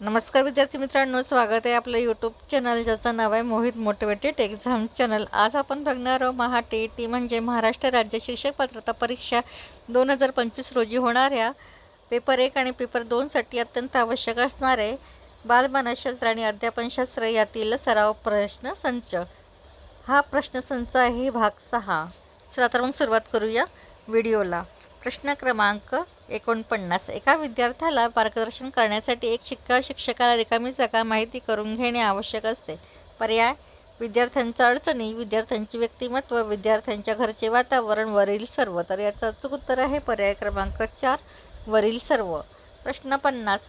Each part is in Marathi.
नमस्कार विद्यार्थी मित्रांनो स्वागत आहे आपलं यूट्यूब चॅनल ज्याचं नाव आहे मोहित मोटिवेटेड एक्झाम चॅनल आज आपण बघणार आहोत महा टी टी म्हणजे महाराष्ट्र राज्य शिक्षक पात्रता परीक्षा दोन हजार पंचवीस रोजी होणाऱ्या पेपर एक आणि पेपर दोनसाठी अत्यंत आवश्यक असणारे बालमानसशास्त्र आणि अध्यापनशास्त्र यातील सराव प्रश्न संच. हा प्रश्नसंच आहे भाग सहा. चला तर मग सुरुवात करूया व्हिडिओला. प्रश्न क्रमांक एकोणपन्नास. एका विद्यार्थ्याला मार्गदर्शन करण्यासाठी एक शिक्षक शिक्षकाला रिकामी जागा माहिती करून घेणे आवश्यक असते. पर्याय विद्यार्थ्यांच्या अडचणी विद्यार्थ्यांचे व्यक्तिमत्व विद्यार्थ्यांच्या घरचे वातावरण वरील सर्व. तर याचं अचूक उत्तर आहे पर्याय क्रमांक चार वरील सर्व. प्रश्न पन्नास.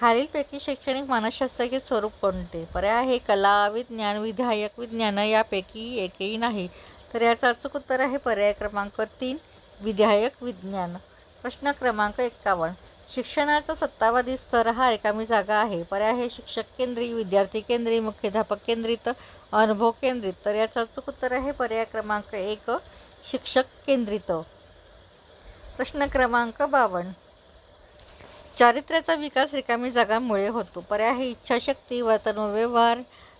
खालीलपैकी शैक्षणिक मानसशास्त्राचे स्वरूप कोणते? पर्याय आहे कला विज्ञान विधायक विज्ञान यापैकी एकही नाही. तर याचं अचूक उत्तर आहे पर्याय क्रमांक तीन विधायक विज्ञान. प्रश्न क्रमांक एक्कावन्न. शिक्षणाचा सत्तावादी स्तर हा रिकामी जागा आहे. पर्याय हे शिक्षक केंद्री विद्यार्थी केंद्री मुख्याध्यापक केंद्रित अनुभव केंद्रित. तर याचं अचूक उत्तर आहे पर्याय क्रमांक एक शिक्षक केंद्रित. प्रश्न क्रमांक बावन्न. चारित्र्याचा विकास रिकामी जागांमुळे होतो. पर्याय हे इच्छाशक्ती वर्तन व व्यवहार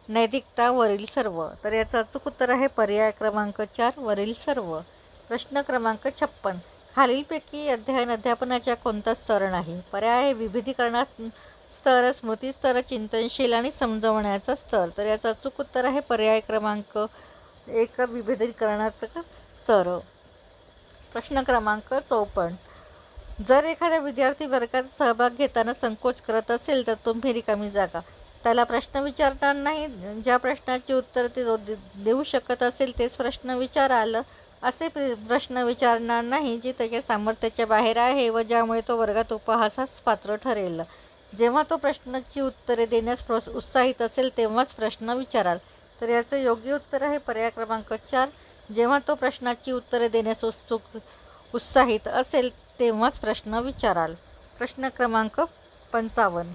नैतिकता वरील सर्व. तर याचं अचूक उत्तर आहे पर्याय क्रमांक चार वरील सर्व. प्रश्न क्रमांक छप्पन. खालीलपैकी अध्ययन अध्यापनाच्या कोणता स्तर नाही. पर्याय विभिधीकरणात विविधीकरणात स्तर स्मृती स्तर चिंतनशील आणि समजवण्याचा स्तर. तर याचं अचूक उत्तर आहे पर्याय क्रमांक एक विविधीकरणात्मक स्तर. प्रश्न क्रमांक चौपन्न. जर एखादा विद्यार्थी वर्गात सहभाग घेताना संकोच करत असेल तर तुम्ही रिकामी जागा. त्याला प्रश्न विचारणार नाही ज्या प्रश्नाची उत्तर ते देऊ शकत असेल तेच प्रश्न विचाराल. असे प्र- प्रश्न विचारणार नाही जे त्याच्या सामर्थ्याच्या बाहेर आहे व ज्यामुळे तो वर्गात उपहासास पात्र ठरेल. जेव्हा तो प्रश्नाची उत्तरे देण्यास प्रोस उत्साहित असेल तेव्हाच प्रश्न विचाराल. तर याचं योग्य उत्तर आहे पर्याय क्रमांक चार. जेव्हा तो प्रश्नाची उत्तरे देण्यास उत्सुक उत्साहित असेल तेव्हाच प्रश्न विचाराल. प्रश्न क्रमांक पंचावन्न.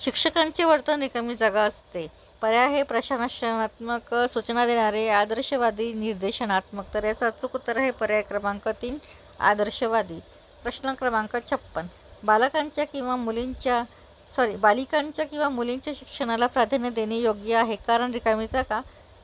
शिक्षकांचे वर्तन रिकामी जागा असते. पर्याय हे प्रशासनात्मक सूचना देणारे आदर्शवादी निर्देशनात्मक तर याचं अचूक उत्तर आहे पर्याय क्रमांक तीन आदर्शवादी. प्रश्न क्रमांक छप्पन. बालकांच्या किंवा मुलींच्या सॉरी बालिकांच्या किंवा मुलींच्या शिक्षणाला प्राधान्य देणे योग्य आहे. कारण रिकामी जागा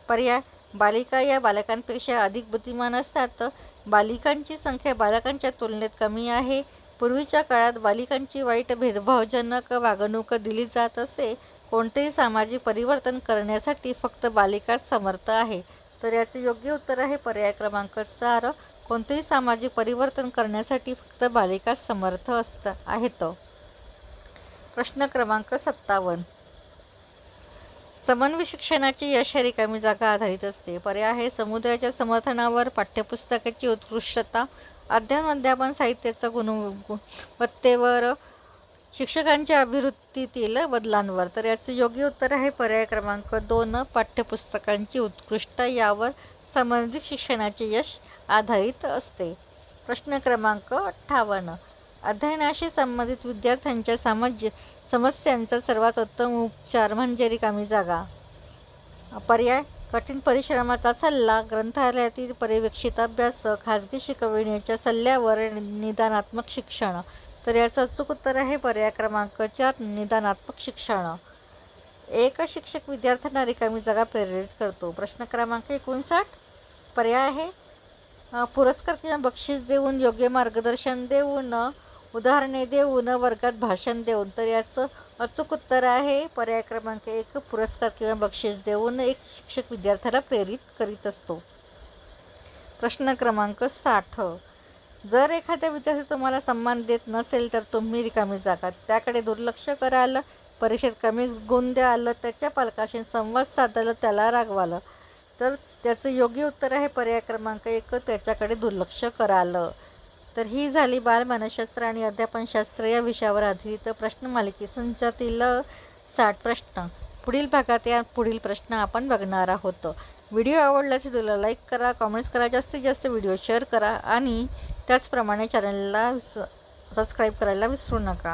पर्याय बालिका या बालकांपेक्षा अधिक बुद्धिमान असतात. बालिकांची संख्या बालकांच्या तुलनेत कमी आहे. पूर्वीच्या काळात बालिकांची वाईट भेदभावजनक वागणूक दिली जात असे कोणतेही सामाजिक परिवर्तन करण्यासाठी फक्त बालिकाच समर्थ आहे. तर याचे योग्य उत्तर आहे पर्याय क्रमांक चार. कोणतेही सामाजिक परिवर्तन करण्यासाठी फक्त बालिकाच समर्थ असत आहेत. प्रश्न क्रमांक सत्तावन्न. समन्वय शिक्षणाची यश रिकामी जागा आधारित असते. पर्याय आहे समुदायाच्या समर्थनावर पाठ्यपुस्तकाची उत्कृष्टता अध्ययन अध्यापन साहित्याचा गुण गुणवत्तेवर शिक्षकांच्या अभिवृत्तीतील बदलांवर. तर याचं योग्य उत्तर आहे पर्याय क्रमांक दोन पाठ्यपुस्तकांची उत्कृष्टता. यावर संबंधित शिक्षणाचे यश आधारित असते. प्रश्न क्रमांक अठ्ठावन्न. अध्ययनाशी संबंधित विद्यार्थ्यांच्या समज समस्यांचा सर्वात उत्तम उपचार म्हणजे रिकामी जागा. पर्याय कठीण परिश्रमाचा सल्ला ग्रंथालयातील पर्यवेक्षित अभ्यास खाजगी शिकविण्याच्या सल्ल्यावर निदानात्मक शिक्षण. तर याचं अचूक उत्तर आहे पर्याय क्रमांक चार निदानात्मक शिक्षण. एक शिक्षक विद्यार्थ्यांना रिकामी जागा प्रेरित करतो. प्रश्न क्रमांक एकोणसाठ. पर्याय आहे. पुरस्कार किंवा बक्षीस देऊन योग्य मार्गदर्शन देऊन उदाहरणे देऊन वर्गात भाषण देऊन तर याचं अचूक उत्तर आहे. पर्याय क्रमांक एक पुरस्कार किंवा बक्षीस देऊन एक शिक्षक विद्यार्थ्याला प्रेरित करीत असतो. प्रश्न क्रमांक साठ. जर एखाद्या विद्यार्थी तुम्हाला सन्मान देत नसेल तर तुम्ही रिकामी जागा. त्याकडे दुर्लक्ष कराल परीक्षेत कमी गुण द्याल त्याच्या पालकाशी संवाद साधायला त्याला रागवालं. तर त्याचं योग्य उत्तर आहे. पर्याय क्रमांक एक त्याच्याकडे दुर्लक्ष करालं. तर ही झाली बालमानसशास्त्र आणि अध्यापनशास्त्र या विषयावर आधारित प्रश्नमालिके. संचातील साठ प्रश्न. पुढील भागात या पुढील प्रश्न आपण बघणार आहोत. व्हिडिओ आवडल्यास व्हिडिओला लाईक करा कॉमेंट्स करा जास्तीत जास्त व्हिडिओ शेअर करा आणि त्याचप्रमाणे चॅनलला सबस्क्राईब करायला विसरू नका.